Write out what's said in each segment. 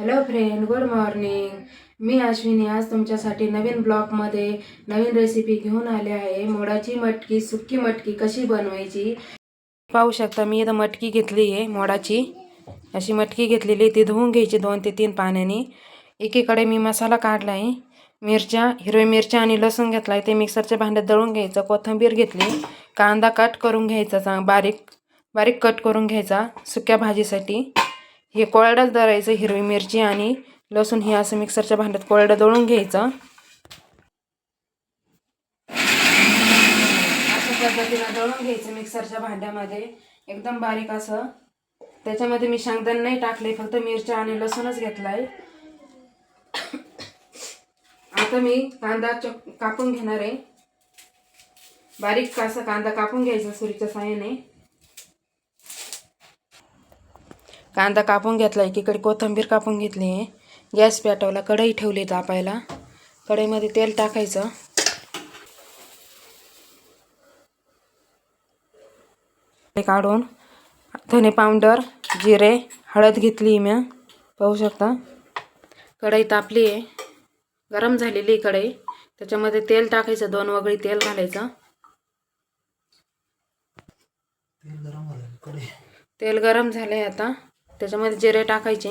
Hello friend good morning मी अश्विनी आज तुमच्यासाठी नवीन ब्लॉगमध्ये नवीन रेसिपी घेऊन आले आहे. मोडाची मटकी सुकी मटकी कशी बनवायची? पाहू शकता मी इथं मटकी घेतली आहे मोडाची. अशी मटकी घेतलेली ती धुवून घ्यायची दोन ते तीन पाण्याने. एकीकडे मी मसाला काढला आहे मिरच्या हिरव्या मिरच्या आणि लसूण घेतला आहे ते मिक्सरच्या भांड्यात दळून घ्यायचं. कोथिंबीर घेतली कांदा कट करून घ्यायचा बारीक बारीक कट करून घ्यायचा सुक्या भाजीसाठी. हे कोरडंच दळायचं हिरवी मिरची आणि लसूण हे असं मिक्सरच्या भांड्यात कोळडं दळून घ्यायचं. अशा पद्धतीनं दळून घ्यायचं मिक्सरच्या भांड्यामध्ये. एकदम बारीक असं. त्याच्यामध्ये मी शेंगदाणे नाही टाकले फक्त मिरच्या आणि लसूणच घेतलाय. आता मी कांदा च कापून घेणार आहे. बारीक असा कांदा कापून घ्यायचा सुरीच्या साह्याने. कांदा कापून घेतला एकीकडे कोथिंबीर कापून घेतली. आहे गॅस पेटवला कढई ठेवली तापायला. कढईमध्ये तेल टाकायचं. ते काढून धने पावडर जिरे हळद घेतली मी. पाहू शकता. कढई तापली आहे. गरम झालेली आहे कढई. त्याच्यामध्ये तेल टाकायचं दोन वगळी तेल घालायचं. तेल गरम झाले आता. त्याच्यामध्ये जिरे टाकायचे.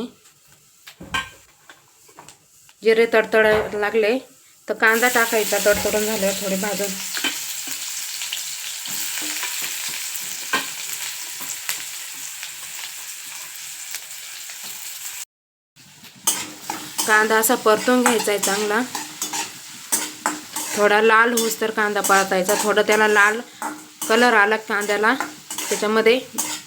जिरे तडतडायला लागले तर कांदा टाकायचा तडतडून झाल्यावर थोडे भाजून. कांदा असा परतून घ्यायचा आहे चांगला. थोडा लाल होस तर कांदा परतायचा. थोडं त्याला लाल कलर आला कांद्याला त्याच्यामध्ये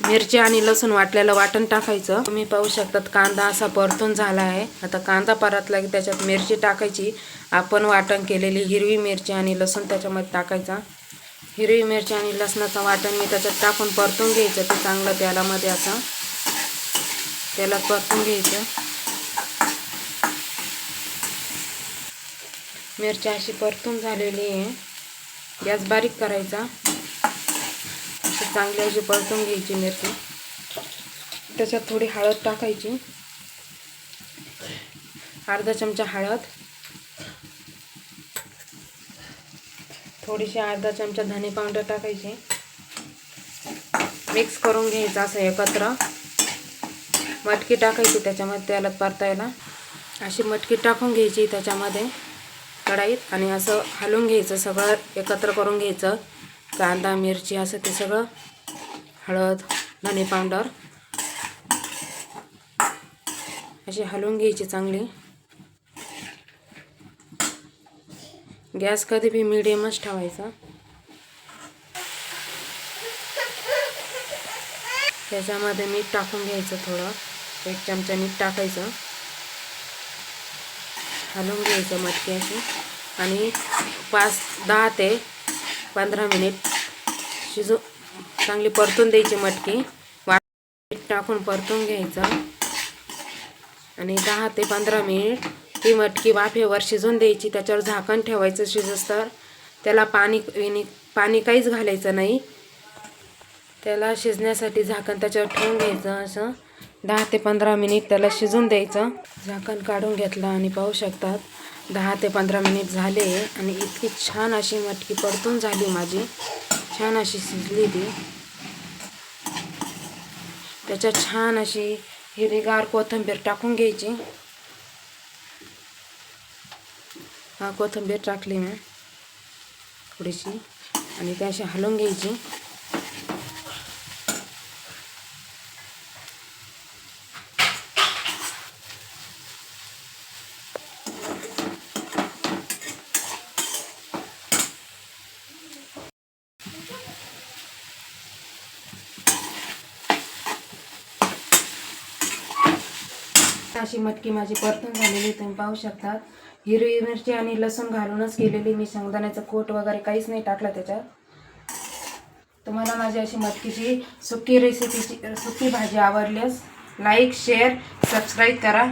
मिरची आणि लसूण वाटलेलं वाटण टाकायचं. तुम्ही पाहू शकतात कांदा असा परतून झाला आहे. आता कांदा परतला की त्याच्यात मिरची टाकायची. आपण वाटण केलेली हिरवी मिरची आणि लसूण त्याच्यामध्ये टाकायचा. हिरवी मिरची आणि लसणाचं वाटण मी त्याच्यात टाकून परतून घ्यायचं. ते चांगलं तेलामध्ये असं. तेलात परतून घ्यायचं. मिरची अशी परतून झालेली आहे. गॅस बारीक करायचा. अशी चांगली अशी परतून घ्यायची मिरची. त्याच्यात थोडी हळद टाकायची. अर्धा चमचा हळद. थोडीशी अर्धा चमचा धने पावडर टाकायची. मिक्स करून घ्यायचं असं एकत्र. मटकी टाकायची त्याच्यामध्ये त्याला परतायला. अशी मटकी टाकून घ्यायची त्याच्यामध्ये कढाईत आणि असं हलवून घ्यायचं सगळं एकत्र करून घ्यायचं. कांदा मिरची असं ते सगळं हळद धने पावडर अशी हलवून घ्यायची चांगली. गॅस कधी बी मिडियमच ठेवायचा. त्याच्यामध्ये मीठ टाकून घ्यायचं थोडं. एक चमचा मीठ टाकायचं. हलवून घ्यायचं मटकी अशी. आणि पाच दहा ते पंधरा मिनिट. शिजू. चांगली परतून द्यायची मटकी. वाट टाकून परतून घ्यायचं. आणि दहा ते पंधरा मिनिट ती मटकी वाफेवर शिजून द्यायची. त्याच्यावर झाकण ठेवायचं शिजस्तर त्याला पाणी विनी पाणी काहीच घालायचं नाही. त्याला शिजण्यासाठी झाकण त्याच्यावर ठेवून घ्यायचं असं. दहा ते पंधरा मिनिट त्याला शिजून द्यायचं. झाकण काढून घेतलं आणि पाहू शकतात. दहा ते पंधरा मिनिट झाले आणि इतकी छान अशी मटकी परतून झाली माझी. छान अशी शिजली ती. त्याच्यात छान अशी हिरवीगार कोथिंबीर टाकून घ्यायची. हा कोथिंबीर टाकली मी. थोडीशी. आणि ती अशी हलवून घ्यायची. अशी मटकी माझी परतून झालेली तुम्ही पाहू शकता. हिरवी मिरची आणि लसूण घालूनच केलेली मी शेंगदाण्याचं कोट वगैरे काहीच नाही टाकलं त्याच्यात. तुम्हाला माझी अशी मटकीची सुकी रेसिपीची सुकी भाजी आवडल्यास लाईक शेअर सबस्क्राईब करा.